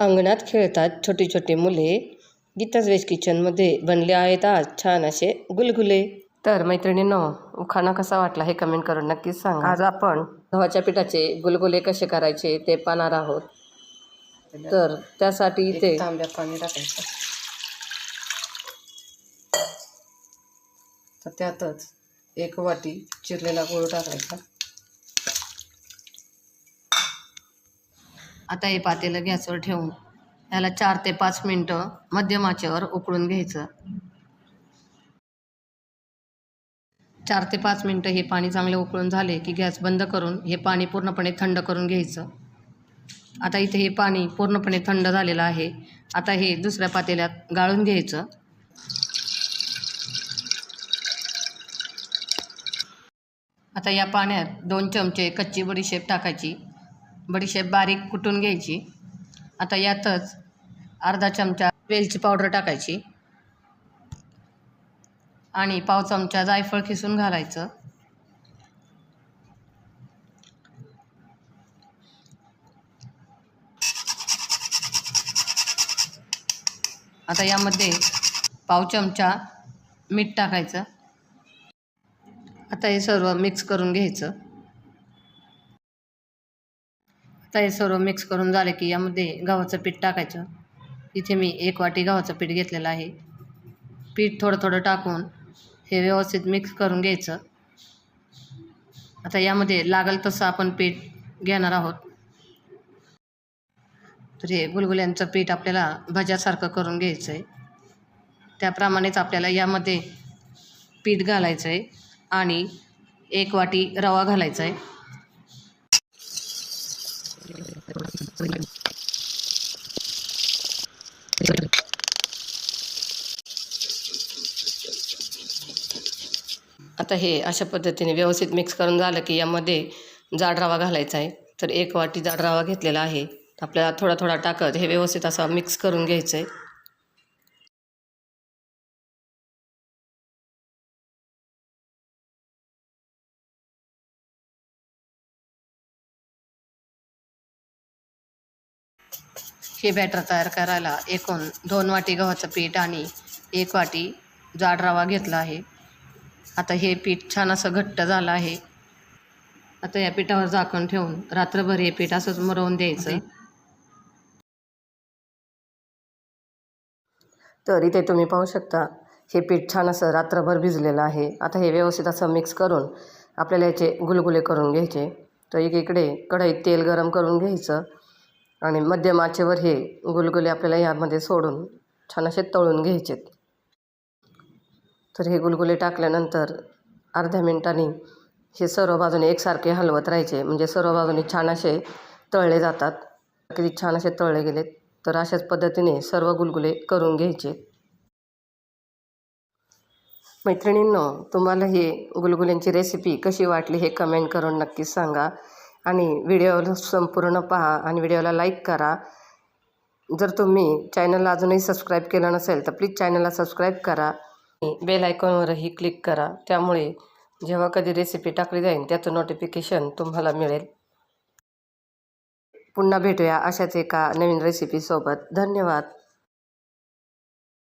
अंगणात खेळतात छोटी छोटी मुले गीताज वेज किचनमध्ये बनले आहेत आज छान असे गुलगुले. तर मैत्रिणींनो खाना कसा वाटला हे कमेंट करून नक्कीच सांगा. आज आपण गव्हाच्या पिठाचे गुलगुले कसे करायचे ते पाहणार आहोत. तर त्यासाठी इथे तांब्यात पाणी टाकायचं. तर त्यातच एक वाटी चिरलेला गूळ टाकायचा. आता हे पातेलं गॅसवर ठेवून ह्याला चार ते पाच मिनटं मध्यमाचेवर उकळून घ्यायचं. चार ते पाच मिनटं हे पाणी चांगले उकळून झाले की गॅस बंद करून हे पाणी पूर्णपणे थंड करून घ्यायचं. आता इथे हे पाणी पूर्णपणे थंड झालेलं आहे. आता हे दुसऱ्या पातेल्यात गाळून घ्यायचं. आता या पाण्यात दोन चमचे कच्ची बडीशेप टाकायची. बडीशेप बारीक कुटून घ्यायची. आता यातच अर्धा चमचा वेलची पावडर टाकायची. आणि पाव चमचा जायफळ खिसून घालायचं. आता यामध्ये पाव चमचा मीठ टाकायचं. आता हे सर्व मिक्स करून घ्यायचं. आता हे सर्व मिक्स करून झालं की यामध्ये गव्हाचं पीठ टाकायचं. इथे मी एक वाटी गव्हाचं पीठ घेतलेलं आहे. पीठ थोडं थोडं टाकून हे व्यवस्थित मिक्स करून घ्यायचं. आता यामध्ये लागेल तसं आपण पीठ घेणार आहोत. तर हे गुलगुल्यांचं पीठ आपल्याला भज्यासारखं करून घ्यायचं आहे त्याप्रमाणेच आपल्याला यामध्ये पीठ घालायचं आहे आणि एक वाटी रवा घालायचा आहे आता हे अशा पद्धतीने व्यवस्थित मिक्स करून झालं की यामध्ये जाड रवा घालायचा आहे. तर एक वाटी जाड रवा घेतलेला आहे. आपल्याला थोडा थोडा टाकत हे व्यवस्थित असा मिक्स करून घ्यायचं आहे हे बॅटर तयार करायला एकूण दोन वाटी गव्हाचं पीठ आणि एक वाटी जाड रवा घेतला आहे. आता हे पीठ छान असं घट्ट झालं आहे. आता या पिठावर झाकण ठेवून रात्रभर हे पीठ असंच मरवून द्यायचं. तर इथे तुम्ही पाहू शकता हे पीठ छान असं रात्रभर भिजलेलं आहे. आता हे व्यवस्थित असं मिक्स करून आपल्याला याचे गुलगुले करून घ्यायचे. तर एकीकडे कढईत तेल गरम करून घ्यायचं. आणि मध्यम आचेवर हे गुलगुले आपल्याला यामध्ये सोडून छान असे तळून घ्यायचेत. तर हे गुलगुले टाकल्यानंतर अर्ध्या मिनटांनी हे सर्व बाजूने एकसारखे हलवत राहायचे. म्हणजे सर्व बाजूने छान असे तळले जातात. किती छान असे तळले गेलेत. तर अशाच पद्धतीने सर्व गुलगुले करून घ्यायचे. मैत्रिणींनो तुम्हाला ही गुलगुल्यांची रेसिपी कशी वाटली हे कमेंट करून नक्कीच सांगा. आणि व्हिडिओ संपूर्ण पहा आणि व्हिडिओला लाईक करा. जर तुम्ही चॅनलला अजूनही सबस्क्राईब केलं नसेल तर प्लीज चॅनलला सबस्क्राईब करा. बेल आयकॉनवरही क्लिक करा. त्यामुळे जेव्हा कधी रेसिपी टाकली जाईल त्याचं नोटिफिकेशन तुम्हाला मिळेल. पुन्हा भेटूया अशाच एका नवीन रेसिपीसोबत धन्यवाद.